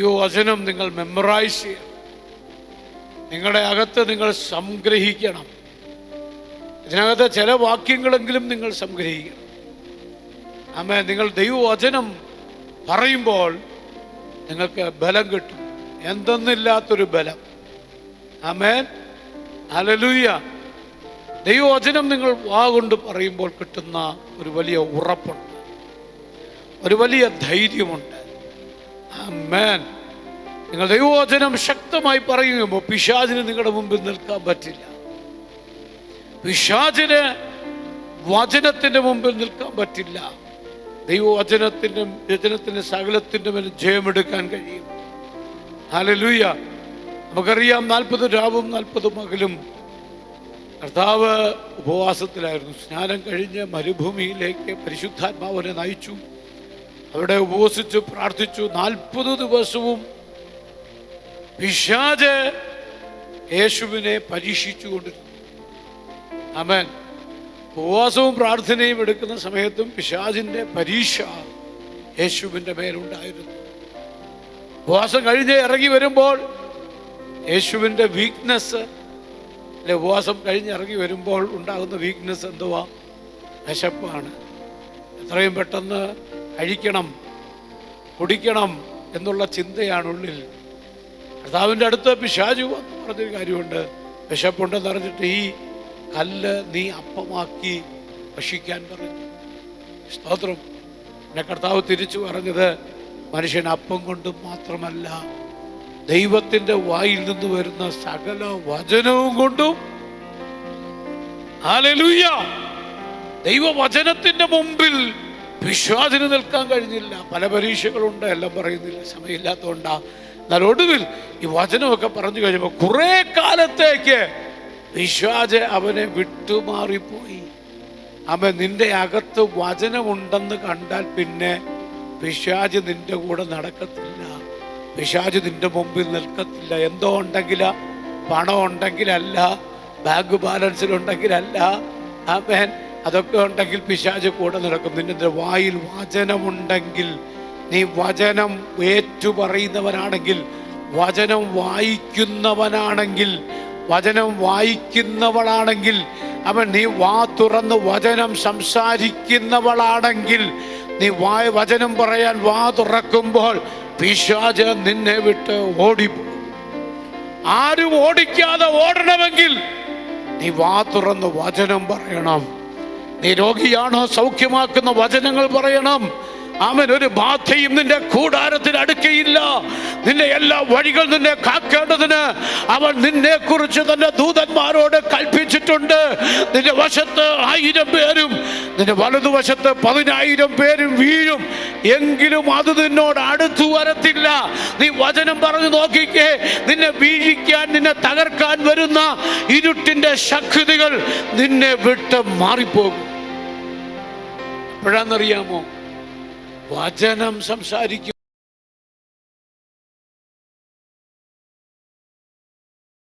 വചനം നിങ്ങൾ മെമ്മറൈസ് ചെയ്യണം. നിങ്ങളുടെ അകത്ത് നിങ്ങൾ സംഗ്രഹിക്കണം. ഇതിനകത്ത് ചില വാക്യങ്ങളെങ്കിലും നിങ്ങൾ സംഗ്രഹിക്കണം. ആമേ നിങ്ങൾ ദൈവവചനം പറയുമ്പോൾ നിങ്ങൾക്ക് ബലം കിട്ടും. എന്തെന്നില്ലാത്തൊരു ബലം. ആമേൻ. അലലൂയ ദൈവവചനം നിങ്ങൾ വാ കൊണ്ട് പറയുമ്പോൾ കിട്ടുന്ന ഒരു വലിയ ഉറപ്പുണ്ട്. ഒരു വലിയ ധൈര്യമുണ്ട്. നിങ്ങൾ ദൈവവചനം ശക്തമായി പറയുമ്പോൾ പിശാചിന് നിങ്ങളുടെ മുമ്പിൽ നിൽക്കാൻ പറ്റില്ല. പിശാചിന് വചനത്തിന്റെ മുമ്പിൽ നിൽക്കാൻ പറ്റില്ല. ദൈവവചനത്തിന്റെ വചനത്തിന്റെ സകലത്തിന്റെ മേൽ ജയമെടുക്കാൻ കഴിയും. ഹാലലൂയ നമുക്കറിയാം നാൽപ്പത് രാവും നാൽപ്പത് മകലും കർത്താവ് ഉപവാസത്തിലായിരുന്നു. സ്നാനം കഴിഞ്ഞ് മരുഭൂമിയിലേക്ക് പരിശുദ്ധാത്മാവനെ നയിച്ചു. അവിടെ ഉപവസിച്ചു പ്രാർത്ഥിച്ചു. നാൽപ്പത് ദിവസവും പിശാജ് യേശുവിനെ പരീക്ഷിച്ചുകൊണ്ടിരുന്നു. അമൻ ഉപവാസവും പ്രാർത്ഥനയും എടുക്കുന്ന സമയത്തും പിശാജിന്റെ പരീക്ഷ യേശുവിന്റെ മേലുണ്ടായിരുന്നു. ഉപവാസം കഴിഞ്ഞ് ഇറങ്ങി വരുമ്പോൾ യേശുവിന്റെ വീക്ക്നെസ് അല്ലെ ഉപവാസം കഴിഞ്ഞ് ഇറങ്ങി വരുമ്പോൾ ഉണ്ടാകുന്ന വീക്ക്നെസ് എന്തുവാ? വിശപ്പാണ്. എത്രയും പെട്ടെന്ന് കഴിക്കണം കുടിക്കണം എന്നുള്ള ചിന്തയാണ് ഉള്ളിൽ കർത്താവിന്റെ അടുത്ത് പിശാചു എന്ന് പറഞ്ഞൊരു കാര്യമുണ്ട്. വിശപ്പുണ്ടെന്ന് അറിഞ്ഞിട്ട് ഈ കല്ല് നീ അപ്പമാക്കി ഭക്ഷിക്കാൻ പറഞ്ഞു. സ്തോത്രം. എന്നെ കർത്താവ് തിരിച്ചു പറഞ്ഞത് മനുഷ്യൻ അപ്പം കൊണ്ട് മാത്രമല്ല ദൈവത്തിന്റെ വായിൽ നിന്ന് വരുന്ന സകല വചനവും കൊണ്ടും ദൈവവചനത്തിന്റെ മുമ്പിൽ വിശ്വാസിന് നിൽക്കാൻ കഴിഞ്ഞില്ല. പല പരീക്ഷകളുണ്ട് എല്ലാം പറയുന്നില്ല സമയമില്ലാത്തതുകൊണ്ടാ. എന്നാൽ ഒടുവിൽ ഈ വചനമൊക്കെ പറഞ്ഞു കഴിയുമ്പോൾ കുറെ കാലത്തേക്ക് വിശ്വാജ അവനെ വിട്ടുമാറിപ്പോയി. അവൻ നിന്റെ അകത്ത് വചനമുണ്ടെന്ന് കണ്ടാൽ പിന്നെ പിശാജ് നിന്റെ കൂടെ നടക്കത്തില്ല. പിശാജ് നിന്റെ മുമ്പിൽ നിൽക്കത്തില്ല. എന്തോ ഉണ്ടെങ്കില? പണം ഉണ്ടെങ്കിലല്ല ബാങ്ക് ബാലൻസിലുണ്ടെങ്കിലല്ല. അവൻ അതൊക്കെ ഉണ്ടെങ്കിൽ പിശാജ് കൂടെ നടക്കും. നിന്റെ വായിൽ വചനമുണ്ടെങ്കിൽ നീ വചനം ഏറ്റുപറയുന്നവനാണെങ്കിൽ വചനം വായിക്കുന്നവനാണെങ്കിൽ വചനം വായിക്കുന്നവളാണെങ്കിൽ അവൻ നീ വാ തുറന്ന് വചനം സംസാരിക്കുന്നവളാണെങ്കിൽ നീ വായ വചനം പറയാൻ വാ തുറക്കുമ്പോൾ പിശാജ് നിന്നെ വിട്ട് ഓടി ആരും ഓടിക്കാതെ ഓടണമെങ്കിൽ നീ വാ തുറന്ന് വചനം പറയണം. നീ രോഗിയാണോ സൗഖ്യമാക്കുന്ന വചനങ്ങൾ പറയണം. അവൻ ഒരു ബാധയും നിന്റെ കൂടാരത്തിൽ അടുക്കയില്ല. നിന്റെ എല്ലാ വഴികൾ നിന്നെ കാക്കേണ്ടതിന് അവൻ നിന്നെ കുറിച്ച് തന്റെ ദൂതന്മാരോട് കൽപ്പിച്ചിട്ടുണ്ട്. നിന്റെ വശത്ത് ആയിരം പേരും നിന്റെ വലതുവശത്ത് പതിനായിരം പേരും വീഴും. എങ്കിലും അത് നിന്നോട് അടുത്തു വരത്തില്ല. നീ വചനം പറഞ്ഞു നോക്കിക്കേ. നിന്നെ വീഴിക്കാൻ നിന്നെ തകർക്കാൻ വരുന്ന ഇരുട്ടിന്റെ ശക്തികൾ നിന്നെ വിട്ട് മാറിപ്പോകും. എപ്പോഴാണെന്നറിയാമോ? വചനം സംസാരിക്കും.